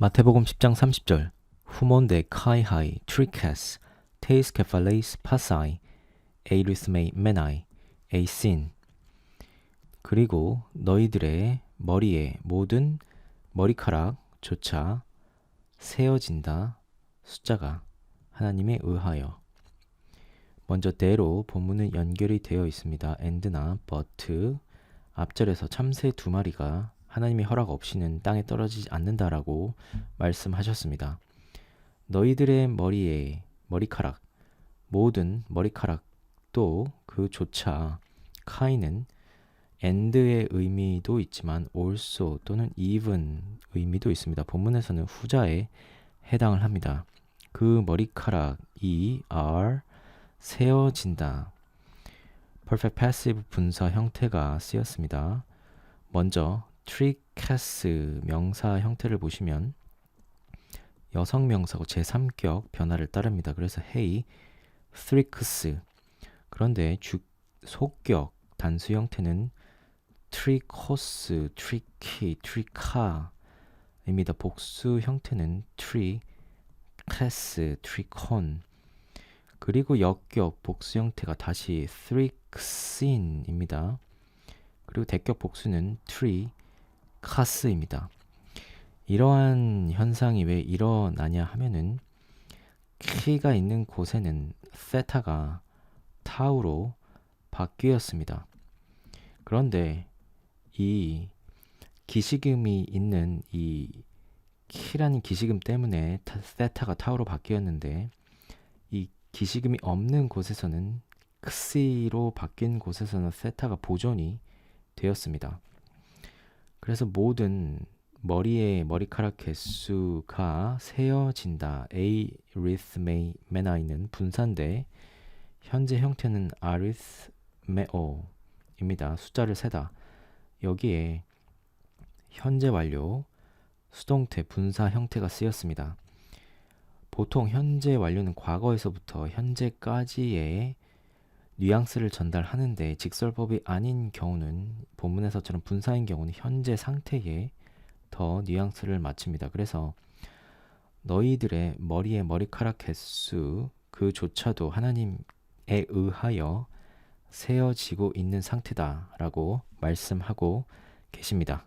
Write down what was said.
마태복음 10장 30절. 후몬데 카이하이 트리케스 테이스 케팔레이스 파사이 에이르스메이 메나이 에이신. 그리고 너희들의 머리에 모든 머리카락조차 세어진다. 숫자가 하나님에 의하여. 먼저 대로 본문은 연결이 되어 있습니다. and나 but 앞절에서 참새 두 마리가 하나님의 허락 없이는 땅에 떨어지지 않는다라고 말씀하셨습니다. 너희들의 머리에 머리카락 모든 머리카락도 그조차 카이는 and의 의미도 있지만 also 또는 even 의미도 있습니다. 본문에서는 후자에 해당을 합니다. 그 머리카락이 are 세어진다. perfect passive 분사 형태가 쓰였습니다. 먼저 트리캐스 명사 형태를 보시면 여성 명사고 제3격 변화를 따릅니다. 그래서 hey, thrix 그런데 주, 속격 단수 형태는 트리코스, 트리키, 트리카입니다. 복수 형태는 트리, 캐스, 트리콘 그리고 역격 복수 형태가 다시 thrixin입니다. 그리고 대격 복수는 tree, 카스입니다. 이러한 현상이 왜 일어나냐 하면은 키가 있는 곳에는 세타가 타우로 바뀌었습니다. 그런데 이 기시금이 있는 이 키라는 기시금 때문에 세타가 타우로 바뀌었는데 이 기시금이 없는 곳에서는 크시로 바뀐 곳에서는 세타가 보존이 되었습니다. 그래서 모든 머리의 머리카락 개수가 세어진다. A 리스메이메나이는 분산대 현재 형태는 아리스메오입니다. 숫자를 세다. 여기에 현재 완료 수동태 분사 형태가 쓰였습니다. 보통 현재 완료는 과거에서부터 현재까지의 뉘앙스를 전달하는데 직설법이 아닌 경우는 본문에서처럼 분사인 경우는 현재 상태에 더 뉘앙스를 맞춥니다. 그래서 너희들의 머리의 머리카락 개수 그조차도 하나님에 의하여 세어지고 있는 상태다라고 말씀하고 계십니다.